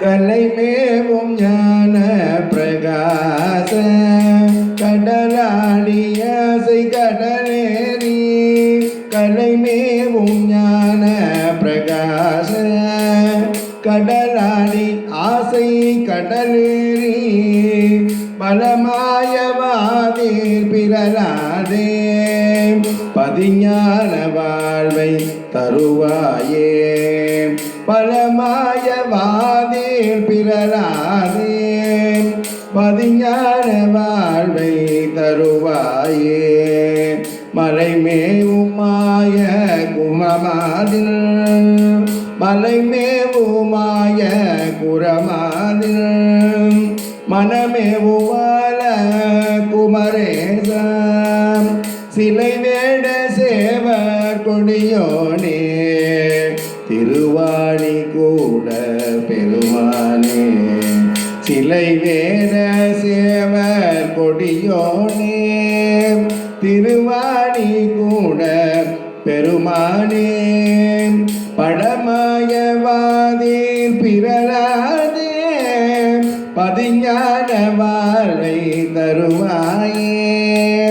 கலைமேவும் ஞான பிரகாச கடலாடிய ஆசை கடலேறி கலைமேவும் ஞான பிரகாச கடலாடி ஆசை கடலேறி பலமாயவாதீர் பிறலாதே பதிஞான வாழ்வை தருவாயே. பலமாயவாதீர் பிறராதே. பதிஞான வாழ்வை தருவாயே. மலைமேவுமாய குமமாதில். மலைமேவுமாய குரமாதில். மனமேவுவால குமரேசன். சிலை வேட சேவர் கொடியோனே திருவாணி கூட பெருமானே. சிலை வேட சேவர் கொடியோனே திருவாணி கூட பெருமானே. படமாயவாதீர் பிறராதே. பதிஞான வாழ்வை தருவாயே.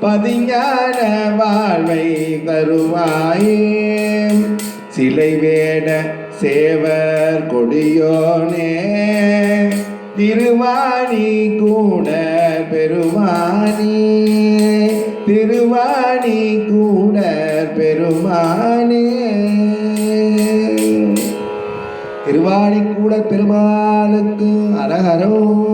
பதிஞான வாழ்வை தருவாயே சிலை வேட சேவர் கொடியோனே. திருவாணி கூட பெருமானி. திருவாணி கூட பெருமானே. திருவாணி கூட பெருமானுக்கு அரகரோ